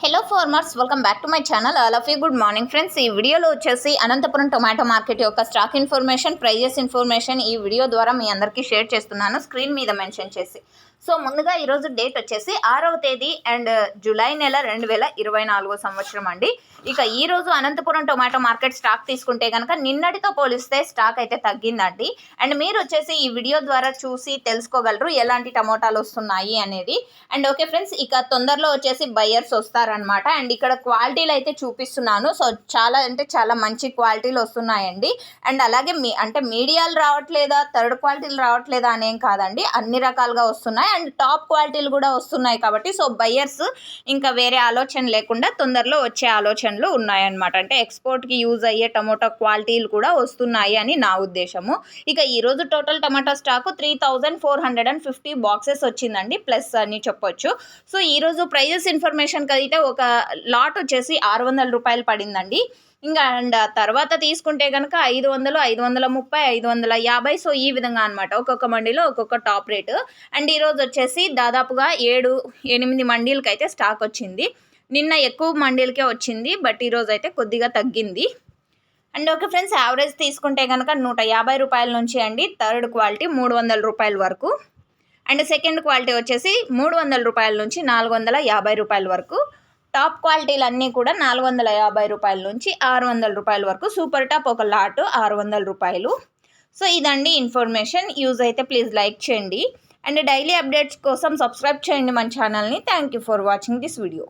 Hey hello farmers welcome back to my channel all of you good morning friends ఈ వీడియోలో వచ్చేసి Anantapuram tomato market యొక్క stock information prices information ఈ video ద్వారా మీ అందరికీ షేర్ చేస్తున్నాను. స్క్రీన్ మీద మెన్షన్ చేసి. సో ముందుగా ఈరోజు డేట్ వచ్చేసి ఆరవ తేదీ అండ్ జూలై uh, నెల రెండు వేల ఇరవై నాలుగో సంవత్సరం అండి. ఇక ఈరోజు అనంతపురం టొమాటో మార్కెట్ స్టాక్ తీసుకుంటే కనుక నిన్నటితో పోలిస్తే స్టాక్ అయితే తగ్గిందండి. అండ్ మీరు వచ్చేసి ఈ వీడియో ద్వారా చూసి తెలుసుకోగలరు ఎలాంటి టమోటాలు వస్తున్నాయి అనేది. అండ్ ఓకే ఫ్రెండ్స్ ఇక తొందరలో వచ్చేసి బయ్యర్స్ వస్తారనమాట అండ్ ఇక్కడ క్వాలిటీలు అయితే చూపిస్తున్నాను. సో చాలా అంటే చాలా మంచి క్వాలిటీలు వస్తున్నాయండి. అండ్ అలాగే మీ అంటే మీడియాలు రావట్లేదా? థర్డ్ క్వాలిటీలు రావట్లేదా అనేం కాదండి. అన్ని రకాలుగా వస్తున్నాయి. అండ్ టాప్ క్వాలిటీలు కూడా వస్తున్నాయి కాబట్టి సో బయ్యర్స్ ఇంకా వేరే ఆలోచన లేకుండా తొందరలో వచ్చే ఆలోచనలు ఉన్నాయన్నమాట. అంటే ఎక్స్పోర్ట్కి యూజ్ అయ్యే టమోటా క్వాలిటీలు కూడా వస్తున్నాయి అని నా ఉద్దేశము. ఇక ఈరోజు total tomato stock three thousand four hundred and fifty boxes వచ్చిందండి ప్లస్ అని చెప్పొచ్చు. సో ఈరోజు ప్రైజెస్ ఇన్ఫర్మేషన్కి అయితే ఒక ఒక లాట్ వచ్చేసి ఆరు వందల రూపాయలు పడిందండి. ఇంకా అండ్ తర్వాత తీసుకుంటే కనుక ఐదు వందలు ఐదు వందల ముప్పై ఐదు వందల యాభై. సో ఈ విధంగా అనమాట ఒక్కొక్క మండీలో ఒక్కొక్క టాప్ రేటు. అండ్ ఈరోజు వచ్చేసి దాదాపుగా ఏడు ఎనిమిది మండీలకి అయితే స్టాక్ వచ్చింది. నిన్న ఎక్కువ మండీలకే వచ్చింది బట్ ఈరోజు అయితే కొద్దిగా తగ్గింది. అండ్ ఓకే ఫ్రెండ్స్ యావరేజ్ తీసుకుంటే కనుక నూట యాభై రూపాయల నుంచి అండి థర్డ్ క్వాలిటీ మూడు వందల రూపాయల వరకు. అండ్ సెకండ్ క్వాలిటీ వచ్చేసి మూడు వందల రూపాయల నుంచి నాలుగు వందల యాభై రూపాయల వరకు. టాప్ క్వాలిటీలు అన్నీ కూడా నాలుగు వందల యాభై రూపాయల నుంచి ఆరు వందల రూపాయల వరకు సూపర్ టాప్ ఒక లాట్ ఆరు వందల రూపాయలు. సో ఇదండి ఇన్ఫర్మేషన్. యూజ్ అయితే ప్లీజ్ లైక్ చేయండి. అండ్ డైలీ అప్డేట్స్ కోసం సబ్స్క్రైబ్ చేయండి మన ఛానల్ని. Thank you for watching this video